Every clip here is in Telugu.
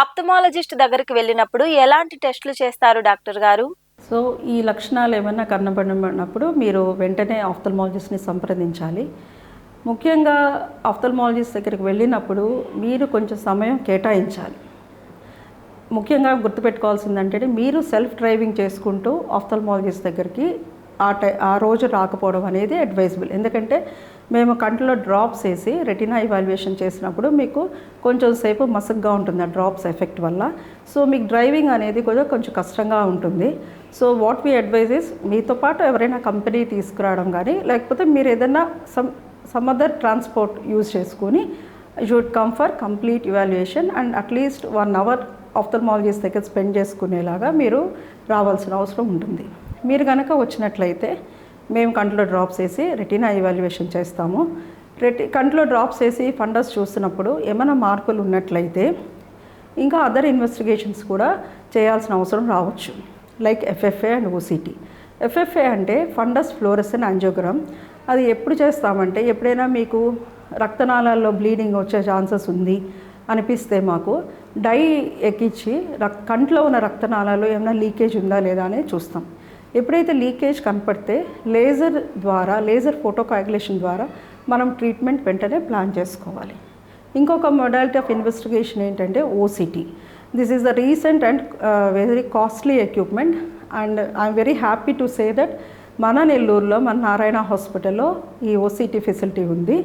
ఆప్థమాలజిస్ట్ దగ్గరికి వెళ్ళినప్పుడు ఎలాంటి టెస్టులు చేస్తారు డాక్టర్ గారు సో ఈ లక్షణాలు ఏమైనా కనబడినప్పుడు మీరు వెంటనే ఆఫ్థల్మాలజిస్ట్ని సంప్రదించాలి ముఖ్యంగా ఆఫ్థల్మాలజిస్ట్ దగ్గరికి వెళ్ళినప్పుడు మీరు కొంచెం సమయం కేటాయించాలి ముఖ్యంగా గుర్తుపెట్టుకోవాల్సింది అంటే మీరు సెల్ఫ్ డ్రైవింగ్ చేసుకుంటూ ఆఫ్థల్మాలజిస్ట్ దగ్గరికి ఆ టై ఆ రోజు రాకపోవడం అనేది అడ్వైజబుల్ ఎందుకంటే మేము కంటిలో డ్రాప్స్ వేసి రెటినా ఇవాల్యుయేషన్ చేసినప్పుడు మీకు కొంచెం సేపు మసగ్గా ఉంటుంది ఆ డ్రాప్స్ ఎఫెక్ట్ వల్ల సో మీకు డ్రైవింగ్ అనేది కూడా కొంచెం కష్టంగా ఉంటుంది so what we advise is మీతో పాటు ఎవరైనా కంపెనీ తీసుకురావడం కానీ లేకపోతే మీరు ఏదైనా some some other transport use చేసుకొని should come for complete evaluation and atleast one hour ophthalmologist దగ్గర స్పెండ్ చేసుకునేలాగా మీరు రావాల్సిన అవసరం ఉంటుంది మీరు కనుక వచ్చినట్లయితే మేము కంట్లో డ్రాప్స్ వేసి రెటీనా ఇవాల్యుయేషన్ చేస్తాము రెటి కంట్లో డ్రాప్స్ వేసి ఫండస్ చూస్తున్నప్పుడు ఏమైనా మార్పులు ఉన్నట్లయితే ఇంకా అదర్ ఇన్వెస్టిగేషన్స్ కూడా చేయాల్సిన అవసరం రావచ్చు like FFA and OCT FFA అంటే ఫండస్ ఫ్లోరస్ అండ్ అంజోగ్రామ్ అది ఎప్పుడు చేస్తామంటే ఎప్పుడైనా మీకు రక్తనాళాల్లో బ్లీడింగ్ వచ్చే ఛాన్సెస్ ఉంది అనిపిస్తే మాకు డై ఎక్కించి రక్ కంట్లో ఉన్న రక్తనాళాలు ఏమైనా లీకేజ్ ఉందా లేదా అని చూస్తాం ఎప్పుడైతే లీకేజ్ కనపడితే లేజర్ ద్వారా లేజర్ ఫోటో కాగ్యులేషన్ ద్వారా మనం ట్రీట్మెంట్ వెంటనే ప్లాన్ చేసుకోవాలి ఇంకొక మొడాలిటీ ఆఫ్ ఇన్వెస్టిగేషన్ ఏంటంటే OCT this is the recent and very costly equipment and I'm very happy to say that మన నెల్లూరులో మన నారాయణ హాస్పిటల్లో ఈ ఓసిటీ ఫెసిలిటీ ఉంది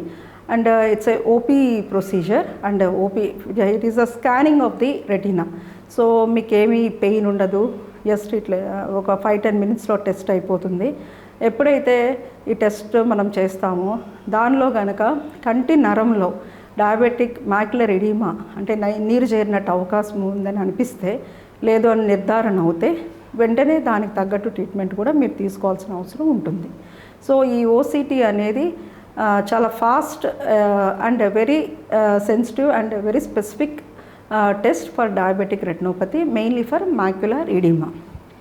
and it's a OP procedure and OP it is a scanning of the retina so మీకేమీ పెయిన్ ఉండదు ఎస్ట్ ఇట్లా ఒక ఫైవ్ టెన్ మినిట్స్లో టెస్ట్ అయిపోతుంది ఎప్పుడైతే ఈ టెస్ట్ మనం చేస్తామో దానిలో కనుక కంటి నరంలో డయాబెటిక్ మ్యాక్యులర్ ఎడీమా అంటే నీరు చేరినట్టు అవకాశం ఉందని అనిపిస్తే లేదు అని నిర్ధారణ అవుతే వెంటనే దానికి తగ్గట్టు ట్రీట్మెంట్ కూడా మీరు తీసుకోవాల్సిన అవసరం ఉంటుంది సో ఈ ఓసీటీ అనేది చాలా fast and very sensitive and very specific test for diabetic retinopathy, mainly for macular edema.